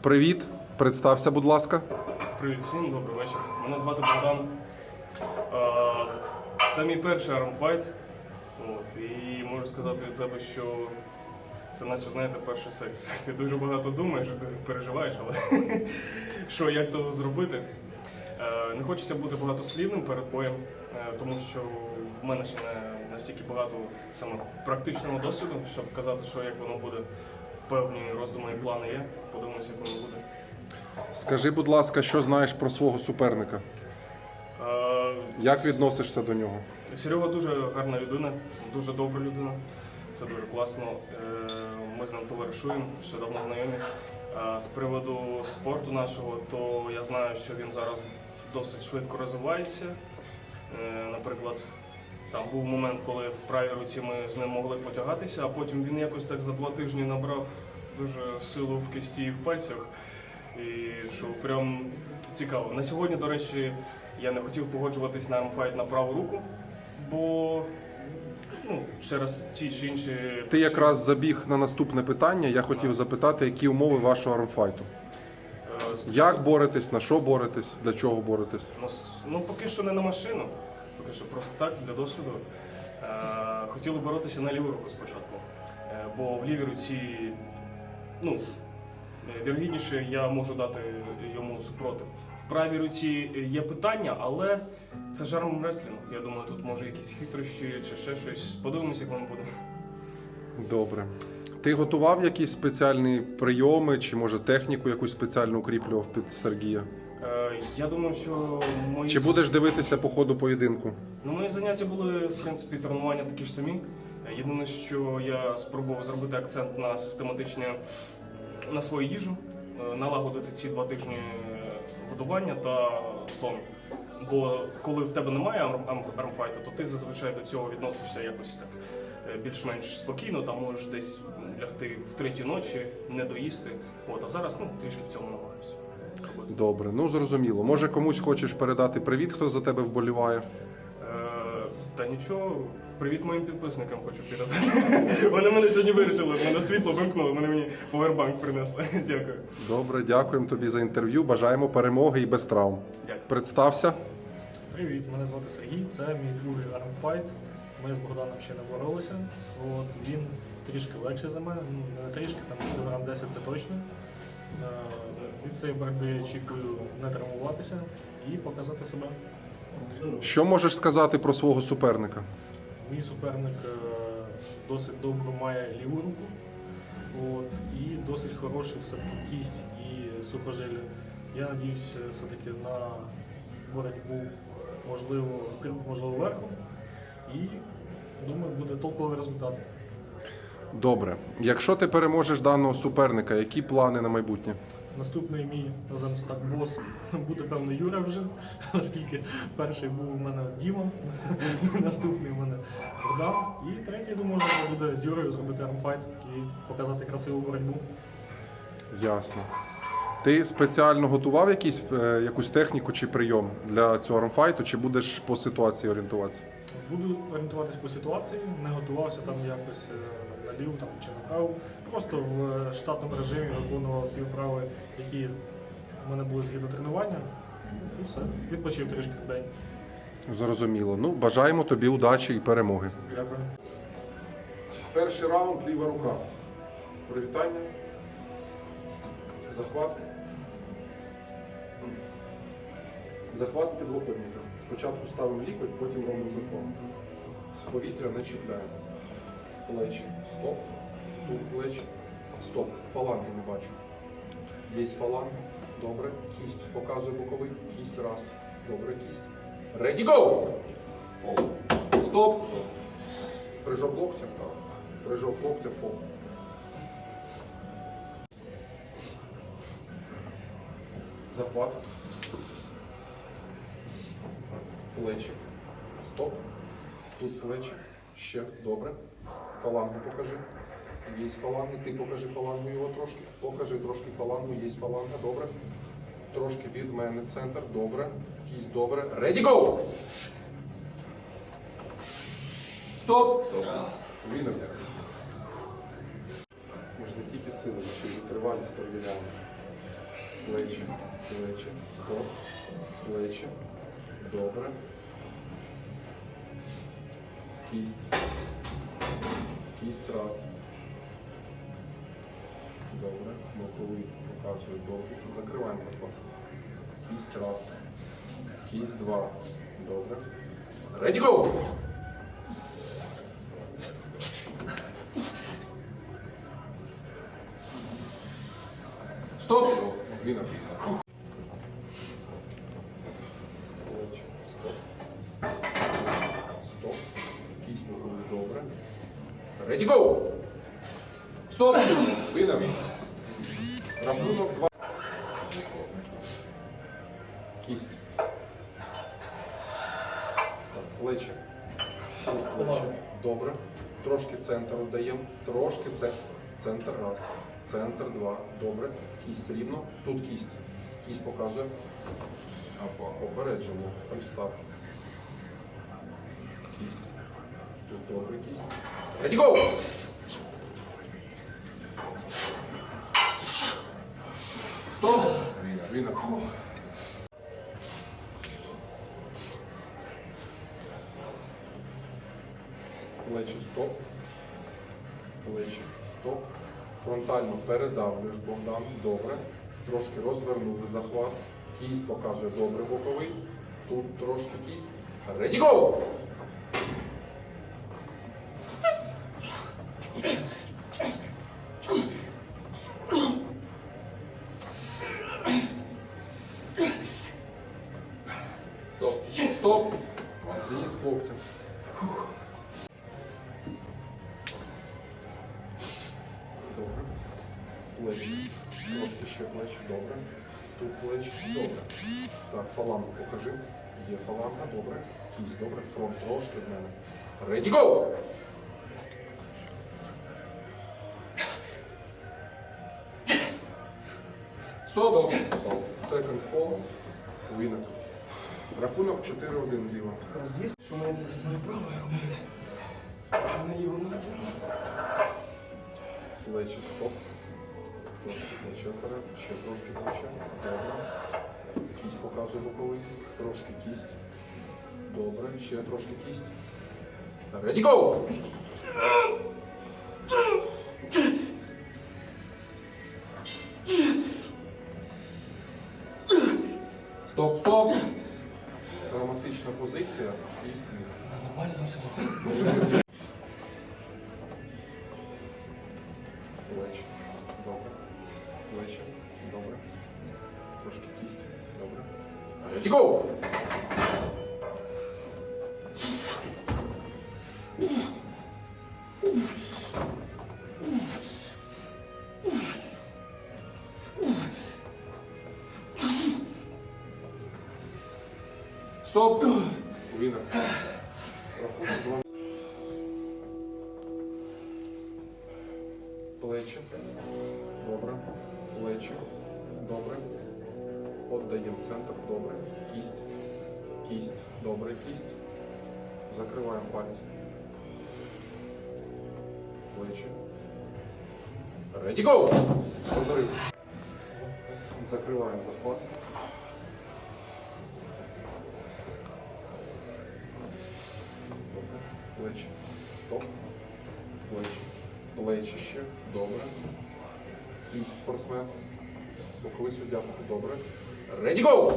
Привіт, представся, будь ласка. Привіт всім, добрий вечір. Мене звати Богдан. Це мій перший армфайт. От, і можу сказати від себе, що це наче, знаєте, перший секс. Ти дуже багато думаєш, переживаєш, але що, як то зробити? Е, Не хочеться бути багатослівним перед боєм, е, тому що в мене ще не настільки багато саме практичного досвіду, щоб казати, що як воно буде. Певні роздуми і плани є. Подивимося, як воно буде. Скажи, будь ласка, що знаєш про свого суперника? Е, Як відносишся до нього? Серега дуже гарна людина, дуже добра людина. Це дуже класно. Е, Ми з ним товаришуємо, ще давно знайомі. А З приводу спорту нашого, то я знаю, що він зараз досить швидко розвивається. Е, Наприклад, там був момент, коли в правій руці ми з ним могли потягатися, а потім він якось так за два тижні набрав дуже силу в кисті і в пальцях. І що прям цікаво. На сьогодні, до речі, я не хотів погоджуватись на армфайт на праву руку, бо ну, через ті чи інші. Ти якраз забіг на наступне питання. Я хотів запитати, які умови вашого армфайту. Е, спочатку- Як боретесь, на що боретесь, для чого боретесь? Ну, с- Ну, поки що не на машину, поки що просто так, для досвіду. Е, хотіли боротися на ліву руку спочатку. Е, бо в лівій руці, ну, вірогідніше, я можу дати йому супротив. В правій руці є питання, але це ж армреслінг. Я думаю, тут може якісь хитрощі чи ще щось. Подивимося, як воно буде. Добре. Ти готував якісь спеціальні прийоми, чи може техніку якусь спеціально укріплював під Сергія? Е, я думаю, що мої... Чи будеш дивитися по ходу поєдинку? Ну, мої заняття були, в принципі, тренування такі ж самі. Єдине, що я спробував зробити акцент на систематичне на свою їжу, е, налагодити ці два тижні годування та сон. Бо коли в тебе немає арм- арм- армфайту, то ти зазвичай до цього відносишся якось так е, більш-менш спокійно, там можеш десь лягти в третій ночі, не доїсти. От, а зараз ну, трішки в цьому намагаюся. Добре, ну зрозуміло. Може комусь хочеш передати привіт, хто за тебе вболіває? Е, Та нічого, привіт моїм підписникам хочу передати. Вони мене сьогодні вирішили, мене світло вимкнуло, вони мені повербанк принесли. Дякую. Добре, дякуємо тобі за інтерв'ю. Бажаємо перемоги і без травм. Дякую. Представся. Привіт, мене звати Сергій, це мій другий армфайт. Ми з Богданом ще не боролися. От, він трішки легший за мене, ну не трішки, там кілограм 10 це точно. Е, Від цієї боротьби я очікую не травмуватися і показати себе. Що можеш сказати про свого суперника? Мій суперник е, досить добре має ліву руку. От, і досить хороший все-таки кість і сухожилля. Я надіюсь е, все-таки на боротьбу можливо, можливо верхом. І думаю, буде топовий результат. Добре. Якщо ти переможеш даного суперника, які плани на майбутнє? Наступний мій називаємо це так бос буде певно Юра вже, оскільки перший був у мене Діма, наступний у мене Богдан. І третій, думаю, буде з Юрою зробити армфайт і показати красиву боротьбу. Ясно. Ти спеціально готував якісь, е, якусь техніку чи прийом для цього армфайту, чи будеш по ситуації орієнтуватися? Буду орієнтуватись по ситуації, не готувався там якось е, налів там, чи направив. Просто в штатному режимі виконував ті вправи, які в мене були згідно тренування. І все. Відпочив трішки в день. Зрозуміло. Ну, бажаємо тобі удачі і перемоги. Дякую. Перший раунд ліва рука. Привітання. Захват. Захват з підлокотника. Спочатку ставимо лікоть, потім робимо захват. З повітря не чіпляємо. Плечі. Стоп. Тут плечі. Стоп. Фаланги не бачу. Є фаланги. Добре. Кість. Показує боковий. Кість раз. Добре, кість. Ready, go! Фол. Стоп. Прыжок локтя. Прыжок локтя, фол. Захват. Плечі. Стоп. Тут плечі. Ще. Добре. Фалангу покажи. Є фаланги. Ти покажи фалангу його трошки. Покажи трошки фалангу. Є фаланга. Добре. Трошки від мене центр. Добре. Кість добре. Ready, go! Стоп! Вінер. Ми ж не тільки сили, ще й витривалість перевіряємо. плечі, плечі, стоп, плечі. Добре. Кість. Кість раз. Добре. Боковий показує довгий. Закриваємо захват. Кість раз. Кість два. Добре. Ready, go! Стоп! Віна. Плечі. Стоп. Стоп. Кість боковий. Добре. Ready, go! Стоп! Віна. Рахунок два. Кість. Так, плечі. Плечі. Добре. Трошки центр даємо. Трошки це. Центр раз. Центр два. Добре. Кість рівно. Тут кість. Кість показує. Попередження. Пристав. Кість. Тут добре кість. Ready, go! Стоп! Віна, Віна. Плечі стоп. Плечі стоп. Фронтально передавлюєш Богдан. Добре. Трошки розвернули захват. Кість показує добре боковий. Тут трошки кість. Ready, go! Стоп. Стоп. З'їзд локтем. Добре. Плечі. Трошки ще плечі. Добре. Тут плечі. Добре. Так, фалангу покажи. Є фаланга. Добре. Кість. Добре. Фронт трошки в мене. Ready, go! Стоп! Стоп. Second fall. Winner. Рахунок 4-1 зліва. Звісно, що мені своє право робити. А не його Плечі стоп. Трошки плече вперед, ще трошки плече. Добре. Кість показує боковий. Трошки кість. Добре, ще трошки кість. Ready, go! Стоп, стоп! Драматична позиція. І Нормально там все було. Стоп! Плечі. Добре. Плечі. Добре. Отдаємо центр. Добре. Кість. Кість. Добре. Кість. Закриваємо пальці. Плечі. Ready, go! Розрив. Закриваємо захват. Плечі. Стоп. Плечі. Плечі ще. Добре. Кість спортсмен. Боковий суддя. Добре. Ready, go!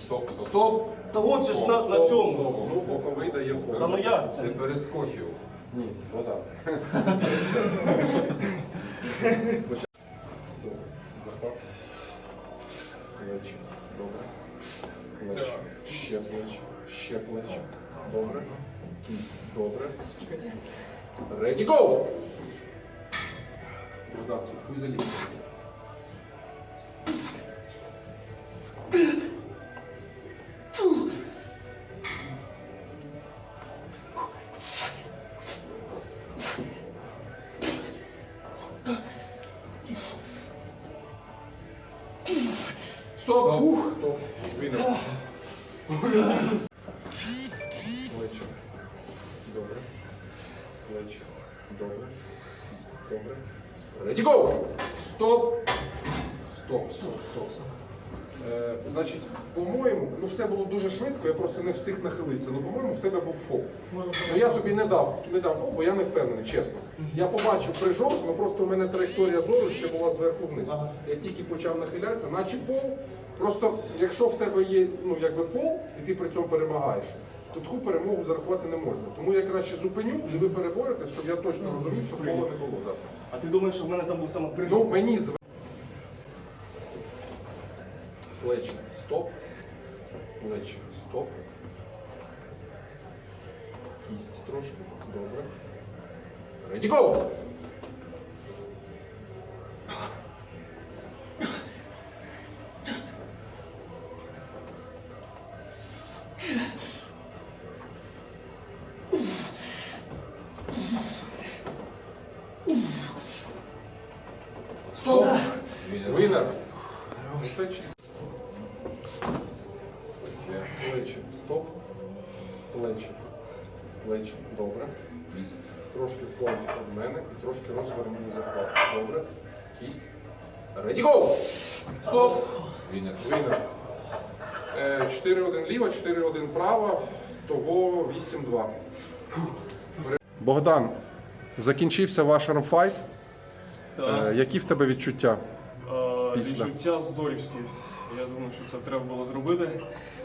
Стоп, стоп, стоп. Та от же ж на, на цьому. Ну, боковий дає фол. Та ну як це? Ти перескочив. Ні, вода. Добре. Захват. Плечі. Добре. Плечі. Ще плечі. Ще плечі. Добре. Кість. Добре. Ready, go! Вода, хуй заліз. Стоп! Ух! Стоп! Вінер. Ready, go! Стоп! Стоп, стоп, стоп. Е, значить, по-моєму, ну все було дуже швидко, я просто не встиг нахилитися. Ну, по-моєму, в тебе був фол. Ну я тобі не дав, не дав фол, бо я не впевнений, чесно. Я побачив прыжок, ну просто у мене траєкторія зору ще була зверху вниз. Я тільки почав нахилятися, наче фол. Просто якщо в тебе є ну, якби фол, і ти при цьому перемагаєш, то таку перемогу зарахувати не можна. Тому я краще зупиню, і ви переборете, щоб я точно розумів, що коло не було завтра. А ти думаєш, що в мене там був саме Ну, мені зв... Плечі. Стоп. Плечі. Стоп. Кість трошки. Добре. Ready, go! Стоп! Винер. Оце чисто. Плечі. Стоп. Плечі. Плечі. Добре. Трошки фронт від мене і трошки розвернений захват. Добре. Кість. Ready, go! Стоп! Вінер. Винер. Е, 4-1 ліва, 4-1 права, того 8-2. Богдан, закінчився ваш армфайт. Е, які в тебе відчуття? Е, Після. Відчуття здорівські. Я думаю, що це треба було зробити,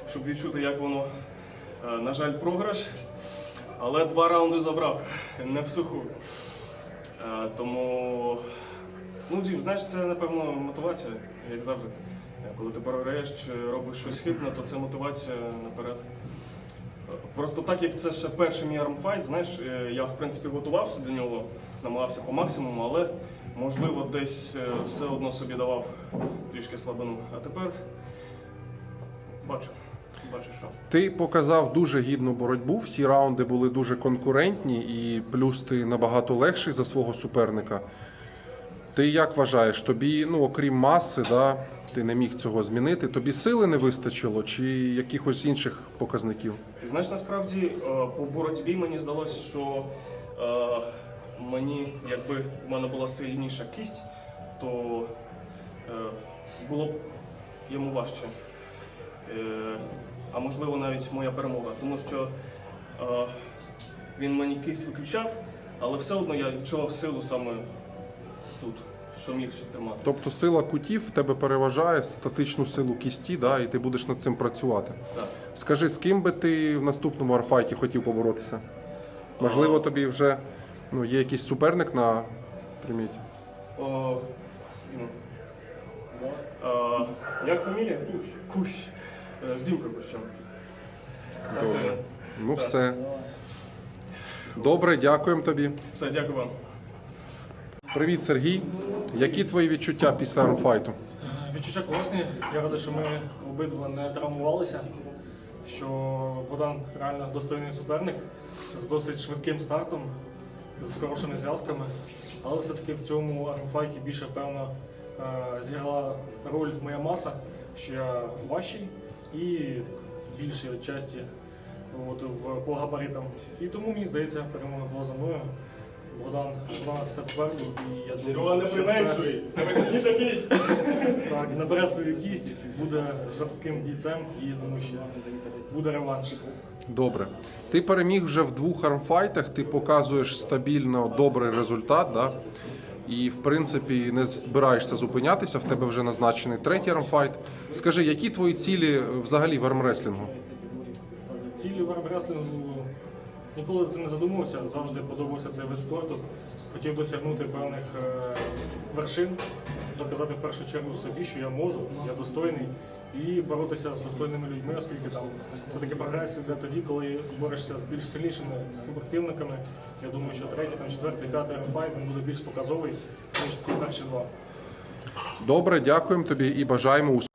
щоб відчути, як воно. Е, На жаль, програш, але два раунди забрав, не в суху. Е, Тому, ну, Дім, знаєш, це напевно мотивація, як завжди. Е, Коли ти програєш чи робиш щось хибне, то це мотивація наперед. Просто так як це ще перший мій армфайт, знаєш, е, я в принципі готувався до нього, намагався по максимуму, але можливо десь е, все одно собі давав трішки слабину. А тепер бачу, бачу, що. Ти показав дуже гідну боротьбу. Всі раунди були дуже конкурентні, і плюс ти набагато легший за свого суперника. Ти як вважаєш, тобі, ну окрім маси, да, ти не міг цього змінити. Тобі сили не вистачило чи якихось інших показників? Ти знаєш, насправді е, по боротьбі мені здалося, що е, мені, якби в мене була сильніша кість, то е, було б йому важче. Е, а можливо навіть моя перемога. Тому що е, він мені кість виключав, але все одно я відчував силу саме тут, що міг ще тримати. Тобто сила кутів в тебе переважає статичну силу кісті, да, і ти будеш над цим працювати. Так. Скажи, з ким би ти в наступному арфайті хотів поборотися? Можливо, тобі вже ну, є якийсь суперник на приміті? О, ну, е, як фамілія? Кущ. Кущ. Е, З Дімкою Кущем. Добре. все. Ну все. Добре, дякуємо тобі. Все, дякую вам. Привіт, Сергій. Які твої відчуття після армфайту? Відчуття класні. Я радий, що ми обидва не травмувалися. Що Богдан реально достойний суперник з досить швидким стартом, з хорошими зв'язками. Але все-таки в цьому армфайті більше певно е, зіграла роль моя маса, що я важчий і більшій часті от, в, по габаритам. І тому мені здається, перемога була за мною. Богдан, Богдан все твердив, і я думаю, що це- тебе сильніша кість. так, набере свою кість, буде жорстким бійцем і я думаю, що буде реванш. Добре. Ти переміг вже в двох армфайтах, ти показуєш стабільно добрий результат, да? і в принципі не збираєшся зупинятися, в тебе вже назначений третій армфайт. Скажи, які твої цілі взагалі в армреслінгу? Цілі в армреслінгу ніколи цим не задумувався, завжди подобався цей вид спорту. Хотів досягнути певних е, вершин, доказати в першу чергу собі, що я можу, я достойний, і боротися з достойними людьми, оскільки там все-таки прогресія йде тоді, коли борешся з більш сильнішими супротивниками. Я думаю, що третій, там, четвертий, п'ятий він буде більш показовий, ніж ці перші два. Добре, дякуємо тобі і бажаємо успіху.